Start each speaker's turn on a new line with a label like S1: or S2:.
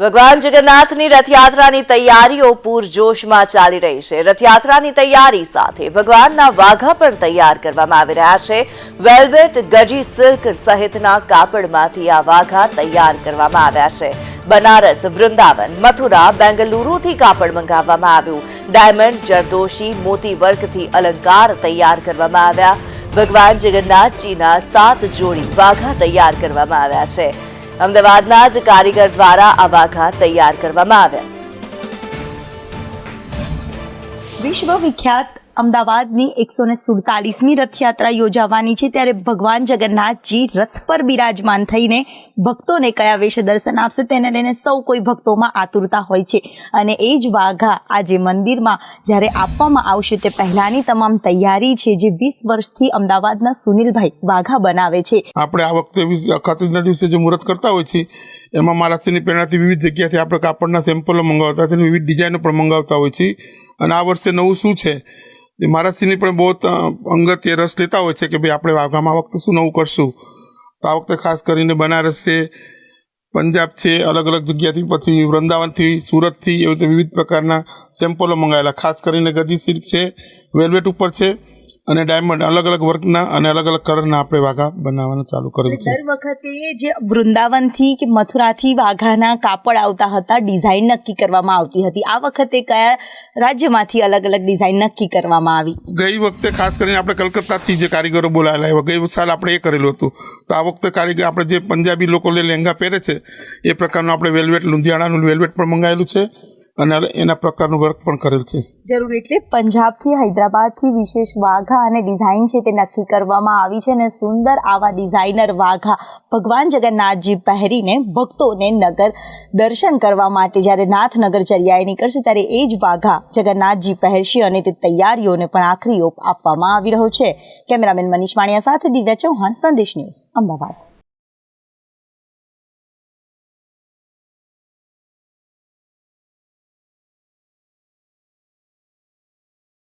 S1: ભગવાન જગન્નાથની રથયાત્રાની તૈયારીઓ પૂરજોશમાં ચાલી રહી છે. રથયાત્રાની તૈયારી સાથે ભગવાનના વાઘા પણ તૈયાર કરવામાં આવી રહ્યા છે. વેલ્વેટ, ગજી સિલ્ક સહિતના કાપડમાંથી આ વાઘા તૈયાર કરવામાં આવ્યા છે. બનારસ, વૃંદાવન, મથુરા, બેંગલુરુથી કાપડ મંગાવવામાં આવ્યું. ડાયમંડ, જરદોશી મોતી વર્કથી અલંકાર તૈયાર કરવામાં આવ્યા. ભગવાન જગન્નાથજીના સાત જોડી વાઘા તૈયાર કરવામાં આવ્યા છે. અમદાવાદના જ કારીગર દ્વારા આ વાઘા તૈયાર કરવામાં આવ્યા.
S2: વિશ્વ વિખ્યાત અમદાવાદની એકસો ને સુડતાલીસમી રથયાત્રા યોજાવાની છે ત્યારે ભગવાન જગન્નાથજી રથ પર બિરાજમાન થઈને ભક્તોને કયા વેશે દર્શન આપશે તેને લઈને સૌ કોઈ ભક્તોમાં આતુરતા હોય છે. અને એ જ વાઘા આજે મંદિરમાં જ્યારે આપવામાં આવશે તે પહેલાની તમામ તૈયારી છે જે વીસ વર્ષથી અમદાવાદના સુનિલભાઈ વાઘા બનાવે છે.
S3: આપણે આ વખતે અખાત્રીજના દિવસે જે મુહૂર્ત કરતા હોય છે, એમાં મહારાષ્ટ્રની પ્રેરણાથી વિવિધ જગ્યાથી આપણે કાપડના સેમ્પલો મંગાવતા છે વિવિધ ડિઝાઇનો પણ મંગાવતા હોય છે. અને આ વર્ષે નવું શું છે? એ મહારાષ્ટ્રની પણ બહુ અંગત એ રસ લેતા હોય છે કે ભાઈ આપણે વાઘામાં આ વખતે શું નવું કરશું. તો આ વખતે ખાસ કરીને બનારસ છે, પંજાબ છે અલગ અલગ જગ્યાથી પછી વૃંદાવનથી, સુરતથી એવી રીતે વિવિધ પ્રકારના સેમ્પલો મંગાવેલા ખાસ કરીને ગદી સિલ્ક છે, વેલ્વેટ ઉપર છે અને ડાયમંડ અલગ અલગ વર્કના અને અલગ અલગ કલરના આપણે વાઘા બનાવવાનું ચાલુ કર્યું છે.
S2: દર વખતે જે વૃંદાવનથી કે મથુરાથી વાઘાના કાપડ આવતા હતા ડિઝાઇન નક્કી કરવામાં આવતી હતી. આ વખતે કયા રાજ્યમાંથી અલગ અલગ ડિઝાઇન નક્કી કરવામાં આવી?
S3: ગઈ વખતે ખાસ કરીને આપણે કલકત્તાથી જે કારીગરો બોલાયેલા એવા ગઈ સાલ આપણે એ કરેલું હતું. તો આ વખતે કારીગર આપણે જે પંજાબી લોકો લહેંગા પહેરે છે એ પ્રકારનું આપણે વેલ્વેટ લુધિયાણાનું વેલ્વેટ પણ મંગાવેલું છે. અને એના પ્રકારનું વર્ક પણ કરેલ છે.
S2: જરૂર એટલે પંજાબથી હૈદરાબાદથી વિશેષ વાઘા અને ડિઝાઇન છે તે નક્કી કરવામાં આવી છે અને સુંદર આવા ડિઝાઇનર વાઘા ભગવાન જગન્નાથજી પહેરીને ભક્તોને નગર દર્શન કરવા માટે જ્યારે નાથનગર ચર્યાએ નીકળશે ત્યારે એ જ વાઘા જગન્નાથજી પહેરશે અને તે તૈયારીઓને પણ આખરી ઓપ આપવામાં આવી રહ્યો છે. કેમેરામેન મનીષ વાણિયા સાથે દિવ્યા ચૌહાણ, સંદેશ ન્યૂઝ, અમદાવાદ.